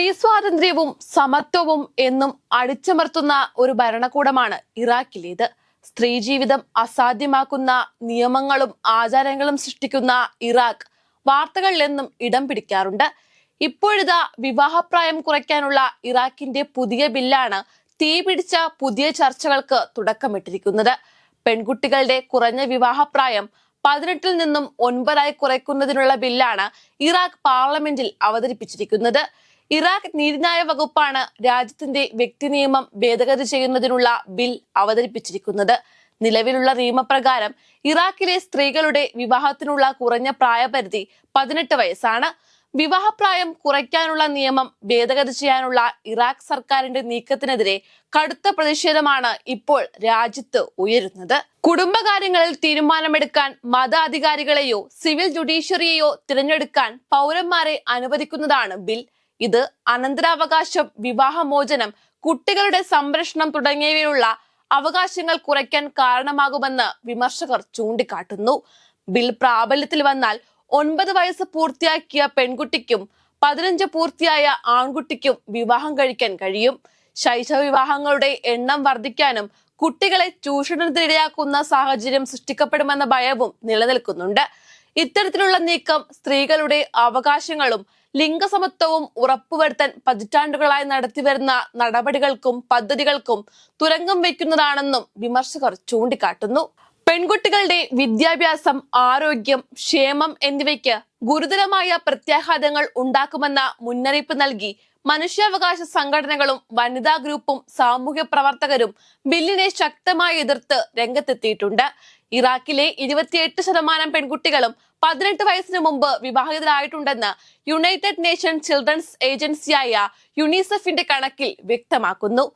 സ്ത്രീ സ്വാതന്ത്ര്യവും സമത്വവും എന്നും അടിച്ചമർത്തുന്ന ഒരു ഭരണകൂടമാണ് ഇറാഖിലേത്. സ്ത്രീ ജീവിതം അസാധ്യമാക്കുന്ന നിയമങ്ങളും ആചാരങ്ങളും സൃഷ്ടിക്കുന്ന ഇറാഖ് വാർത്തകളിൽ എന്നും ഇടം പിടിക്കാറുണ്ട്. ഇപ്പോഴിതാ വിവാഹപ്രായം കുറയ്ക്കാനുള്ള ഇറാഖിന്റെ പുതിയ ബില്ലാണ് തീപിടിച്ച പുതിയ ചർച്ചകൾക്ക് തുടക്കമിട്ടിരിക്കുന്നത്. പെൺകുട്ടികളുടെ കുറഞ്ഞ വിവാഹപ്രായം പതിനെട്ടിൽ നിന്നും ഒൻപതായി കുറയ്ക്കുന്നതിനുള്ള ബില്ലാണ് ഇറാഖ് പാർലമെന്റിൽ അവതരിപ്പിച്ചിരിക്കുന്നത്. ഇറാഖ് നീതിന്യായ വകുപ്പാണ് രാജ്യത്തിന്റെ വ്യക്തി നിയമം ഭേദഗതി ചെയ്യുന്നതിനുള്ള ബിൽ അവതരിപ്പിച്ചിരിക്കുന്നത്. നിലവിലുള്ള നിയമപ്രകാരം ഇറാഖിലെ സ്ത്രീകളുടെ വിവാഹത്തിനുള്ള കുറഞ്ഞ പ്രായപരിധി പതിനെട്ട് വയസ്സാണ്. വിവാഹപ്രായം കുറയ്ക്കാനുള്ള നിയമം ഭേദഗതി ചെയ്യാനുള്ള ഇറാഖ് സർക്കാരിന്റെ നീക്കത്തിനെതിരെ കടുത്ത പ്രതിഷേധമാണ് ഇപ്പോൾ രാജ്യത്ത് ഉയരുന്നത്. കുടുംബകാര്യങ്ങളിൽ തീരുമാനമെടുക്കാൻ മതാധികാരികളെയോ സിവിൽ ജുഡീഷ്യറിയെയോ തിരഞ്ഞെടുക്കാൻ പൗരന്മാരെ അനുവദിക്കുന്നതാണ് ബിൽ. ഇത് അനന്തരാവകാശം വിവാഹമോചനം കുട്ടികളുടെ സംരക്ഷണം തുടങ്ങിയവയുള്ള അവകാശങ്ങൾ കുറയ്ക്കാൻ കാരണമാകുമെന്ന് വിമർശകർ ചൂണ്ടിക്കാട്ടുന്നു. ബിൽ പ്രാബല്യത്തിൽ വന്നാൽ ഒൻപത് വയസ്സ് പൂർത്തിയാക്കിയ പെൺകുട്ടിക്കും പതിനഞ്ച് പൂർത്തിയായ ആൺകുട്ടിക്കും വിവാഹം കഴിക്കാൻ കഴിയും. ശൈശവ വിവാഹങ്ങളുടെ എണ്ണം വർദ്ധിക്കാനും കുട്ടികളെ ചൂഷണത്തിനിടയാക്കുന്ന സാഹചര്യം സൃഷ്ടിക്കപ്പെടുമെന്ന ഭയവും നിലനിൽക്കുന്നുണ്ട്. ഇത്തരത്തിലുള്ള നീക്കം സ്ത്രീകളുടെ അവകാശങ്ങളും ലിംഗസമത്വവും ഉറപ്പുവരുത്താൻ പതിറ്റാണ്ടുകളായി നടത്തിവരുന്ന നടപടികൾക്കും പദ്ധതികൾക്കും തുരങ്കം വയ്ക്കുന്നതാണെന്നും വിമർശകർ ചൂണ്ടിക്കാട്ടുന്നു. പെൺകുട്ടികളുടെ വിദ്യാഭ്യാസം ആരോഗ്യം ക്ഷേമം എന്നിവയ്ക്ക് ഗുരുതരമായ പ്രത്യാഘാതങ്ങൾ ഉണ്ടാക്കുമെന്ന മുന്നറിയിപ്പ് നൽകി മനുഷ്യാവകാശ സംഘടനകളും വനിതാ ഗ്രൂപ്പും സാമൂഹ്യ പ്രവർത്തകരും ബില്ലിനെ ശക്തമായി എതിർത്ത് രംഗത്തെത്തിയിട്ടുണ്ട്. ഇറാഖിലെ ഇരുപത്തിയെട്ട് ശതമാനം പെൺകുട്ടികളും പതിനെട്ട് വയസ്സിന് മുമ്പ് വിവാഹിതരായിട്ടുണ്ടെന്ന് യുണൈറ്റഡ് നേഷൻ ചിൽഡ്രൻസ് ഏജൻസിയായ യുണിസെഫിന്റെ കണക്കിൽ വ്യക്തമാക്കുന്നു.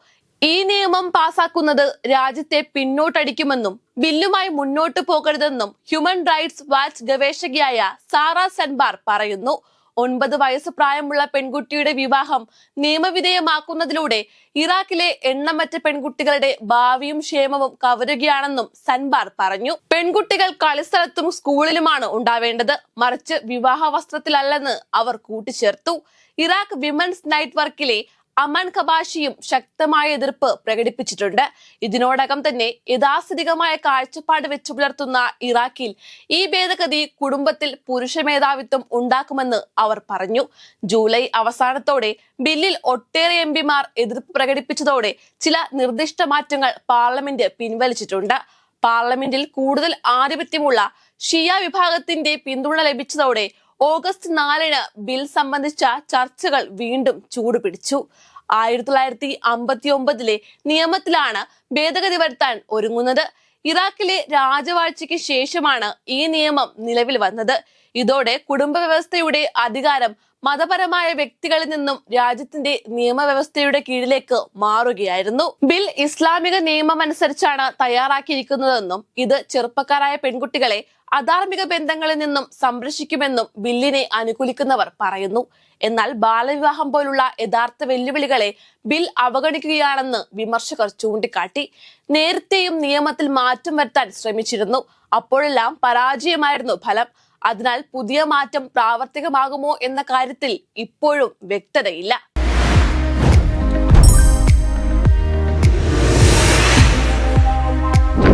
ഈ നിയമം പാസാക്കുന്നത് രാജ്യത്തെ പിന്നോട്ടടിക്കുമെന്നും ബില്ലുമായി മുന്നോട്ട് പോകരുതെന്നും ഹ്യൂമൻ റൈറ്റ്സ് വാച്ച് ഗവേഷകയായ സാറ സെൻബാർ പറയുന്നു. ഒൻപത് വയസ്സ് പ്രായമുള്ള പെൺകുട്ടിയുടെ വിവാഹം നിയമവിധേയമാക്കുന്നതിലൂടെ ഇറാഖിലെ എണ്ണമറ്റ പെൺകുട്ടികളുടെ ഭാവിയും ക്ഷേമവും കവരുകയാണെന്നും സൻബാർ പറഞ്ഞു. പെൺകുട്ടികൾ കളിസ്ഥലത്തും സ്കൂളിലുമാണ് ഉണ്ടാവേണ്ടത്. മറിച്ച് വിവാഹ വസ്ത്രത്തിലല്ലെന്ന് അവർ കൂട്ടിച്ചേർത്തു. ഇറാഖ് വിമൻസ് നൈറ്റ് വർക്കിലെ അമൻ കബാഷിയും ശക്തമായ എതിർപ്പ് പ്രകടിപ്പിച്ചിട്ടുണ്ട്. ഇതിനോടകം തന്നെ യഥാസ്ഥിതികമായ കാഴ്ചപ്പാട് വെച്ചു പുലർത്തുന്ന ഇറാഖിൽ ഈ ഭേദഗതി കുടുംബത്തിൽ പുരുഷ മേധാവിത്വം ഉണ്ടാക്കുമെന്ന് അവർ പറഞ്ഞു. ജൂലൈ അവസാനത്തോടെ ബില്ലിൽ ഒട്ടേറെ എം പിമാർ എതിർപ്പ് പ്രകടിപ്പിച്ചതോടെ ചില നിർദ്ദിഷ്ട മാറ്റങ്ങൾ പാർലമെന്റ് പിൻവലിച്ചിട്ടുണ്ട്. പാർലമെന്റിൽ കൂടുതൽ ആധിപത്യമുള്ള ഷിയ വിഭാഗത്തിന്റെ പിന്തുണ ലഭിച്ചതോടെ ഓഗസ്റ്റ് നാലിന് ബിൽ സംബന്ധിച്ച ചർച്ചകൾ വീണ്ടും ചൂടുപിടിച്ചു ആയിരത്തി തൊള്ളായിരത്തി അമ്പത്തി ഒമ്പതിലെ നിയമത്തിലാണ് ഭേദഗതി വരുത്താൻ ഒരുങ്ങുന്നത്. ഇറാഖിലെ രാജവാഴ്ചയ്ക്ക് ശേഷമാണ് ഈ നിയമം നിലവിൽ വന്നത്. ഇതോടെ കുടുംബ വ്യവസ്ഥയുടെ അധികാരം മതപരമായ വ്യക്തികളിൽ നിന്നും രാജ്യത്തിന്റെ നിയമവ്യവസ്ഥയുടെ കീഴിലേക്ക് മാറുകയായിരുന്നു. ബിൽ ഇസ്ലാമിക നിയമം അനുസരിച്ചാണ് തയ്യാറാക്കിയിരിക്കുന്നതെന്നും ഇത് ചെറുപ്പക്കാരായ പെൺകുട്ടികളെ അധാർമിക ബന്ധങ്ങളിൽ നിന്നും സംരക്ഷിക്കുമെന്നും ബില്ലിനെ അനുകൂലിക്കുന്നവർ പറയുന്നു. എന്നാൽ ബാലവിവാഹം പോലുള്ള യഥാർത്ഥ വെല്ലുവിളികളെ ബിൽ അവഗണിക്കുകയാണെന്ന് വിമർശകർ ചൂണ്ടിക്കാട്ടി. നേരത്തെയും നിയമത്തിൽ മാറ്റം വരുത്താൻ ശ്രമിച്ചിരുന്നു. അപ്പോഴെല്ലാം പരാജയമായിരുന്നു ഫലം. അതിനാൽ പുതിയ മാറ്റം പ്രാവർത്തികമാകുമോ എന്ന കാര്യത്തിൽ ഇപ്പോഴും വ്യക്തതയില്ല.